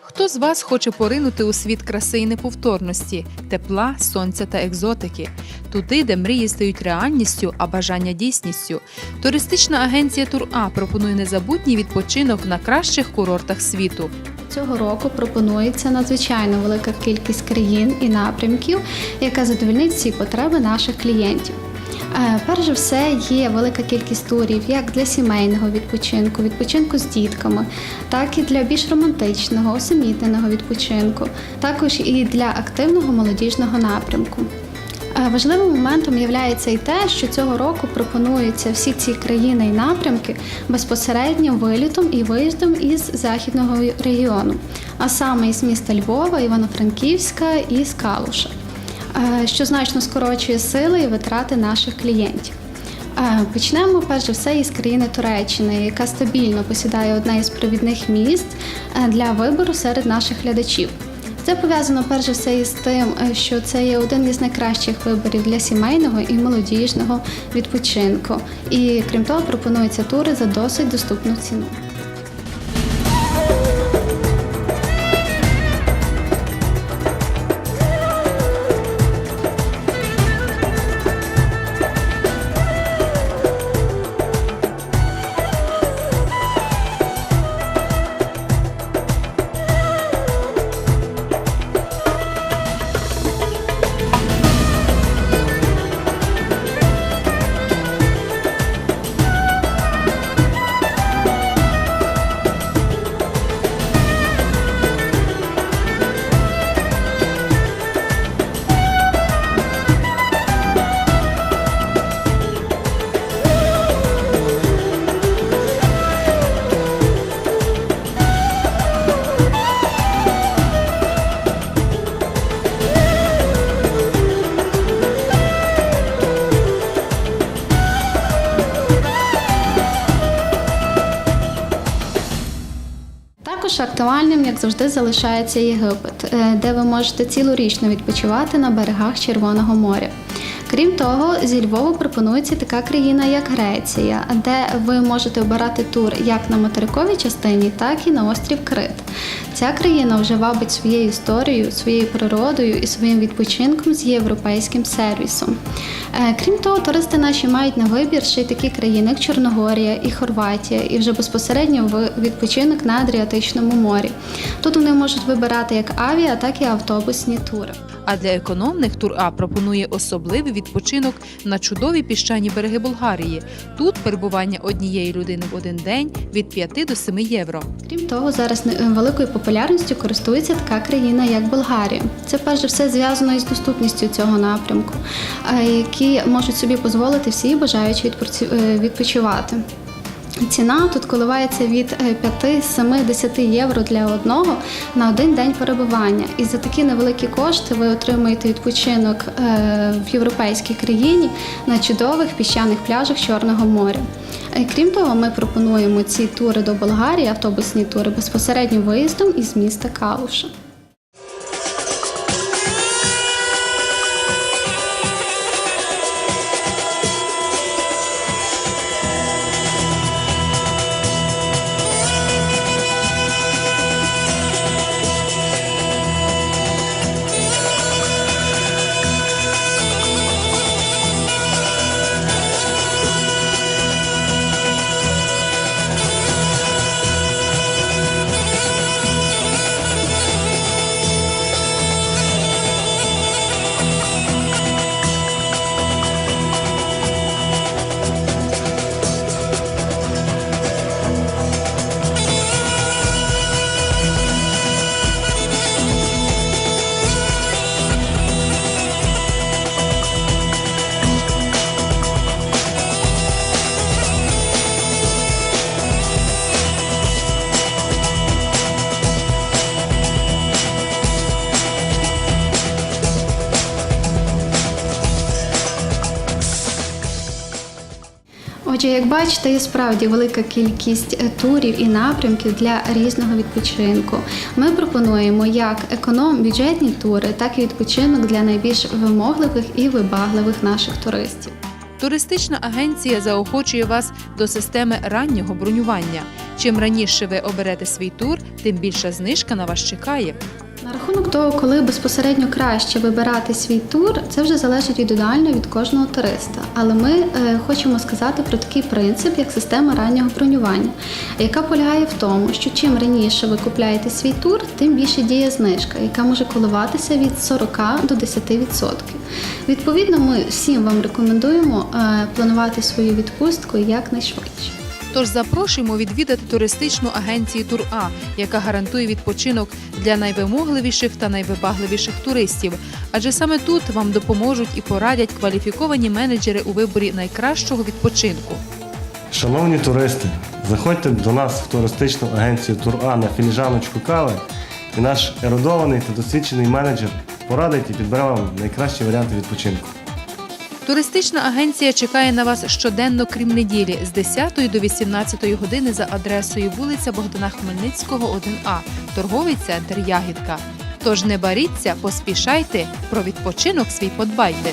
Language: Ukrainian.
Хто з вас хоче поринути у світ краси і неповторності, тепла, сонця та екзотики, туди, де мрії стають реальністю, а бажання дійсністю. Туристична агенція Тур-А пропонує незабутній відпочинок на кращих курортах світу. Цього року пропонується надзвичайно велика кількість країн і напрямків, яка задовольнить всі потреби наших клієнтів. Е, Перш за все, є велика кількість турів як для сімейного відпочинку, відпочинку з дітками, так і для більш романтичного, усамітненого відпочинку, також і для активного молодіжного напрямку. Е, Важливим моментом є і те, що цього року пропонуються всі ці країни і напрямки безпосередньо вилітом і виїздом із західного регіону, а саме із міста Львова, Івано-Франківська і з Калуша, що значно скорочує сили і витрати наших клієнтів. Е, Почнемо перш за все із країни Туреччини, яка стабільно посідає одне із провідних міст е, для вибору серед наших глядачів. Це пов'язано перш за все із тим, е, що це є один із найкращих виборів для сімейного і молодіжного відпочинку. І крім того, пропонуються тури за досить доступну ціну. Також актуальним, як завжди, залишається Єгипет, е, де ви можете цілорічно відпочивати на берегах Червоного моря. Крім того, зі Львова пропонується така країна, як Греція, де ви можете обирати тур як на материковій частині, так і на острів Крит. Ця країна вже вабить своєю історією, своєю природою і своїм відпочинком з європейським сервісом. Е, Крім того, туристи наші мають на вибір ще й такі країни, як Чорногорія і Хорватія, і вже безпосередньо в відпочинок на Адріатичному морі. Тут вони можуть вибирати як авіа, так і автобусні тури. А для економних Тур-А пропонує особливий відпочинок на чудові піщані береги Болгарії. Тут перебування однієї людини в один день від 5 до 7 євро. Крім того, зараз великою популярністю користується така країна, як Болгарія. Це перш за все зв'язано із доступністю цього напрямку, е, які можуть собі дозволити всі бажаючі е, відпочивати. Ціна тут коливається від 5, 7, 10 євро для одного на один день перебування. І за такі невеликі кошти ви отримуєте відпочинок е, в європейській країні на чудових піщаних пляжах Чорного моря. Е, Крім того, ми пропонуємо ці тури до Болгарії, автобусні тури безпосередньо виїздом із міста Калуша. Отже, як бачите, є справді велика кількість е, турів і напрямків для різного відпочинку. Ми пропонуємо як економ-бюджетні тури, так і відпочинок для найбільш вимогливих і вибагливих наших туристів. Туристична агенція заохочує вас до системи раннього бронювання. Чим раніше ви оберете свій тур, тим більша знижка на вас чекає. На рахунок того, коли безпосередньо краще вибирати свій тур, це вже залежить індивідуально від кожного туриста. Але ми е, хочемо сказати про такий принцип, як система раннього бронювання, яка полягає в тому, що чим раніше ви купляєте свій тур, тим більше діє знижка, яка може коливатися від 40 до 10%. Відповідно, ми всім вам рекомендуємо е, планувати свою відпустку якнайшвидше. Тож запрошуємо відвідати туристичну агенцію Тур А, яка гарантує відпочинок для найвимогливіших та найвибагливіших туристів. Адже саме тут вам допоможуть і порадять кваліфіковані менеджери у виборі найкращого відпочинку. Шановні туристи, заходьте до нас в туристичну агенцію Тур-А на філіжаночку кави, і наш ерудований та досвідчений менеджер порадить і підбере вам найкращі варіанти відпочинку. Туристична агенція чекає на вас щоденно, крім неділі, з 10 до 18 години за адресою вулиця Богдана Хмельницького, 1А, торговий центр Ягідка. Тож не баріться, поспішайте, про відпочинок свій подбайте.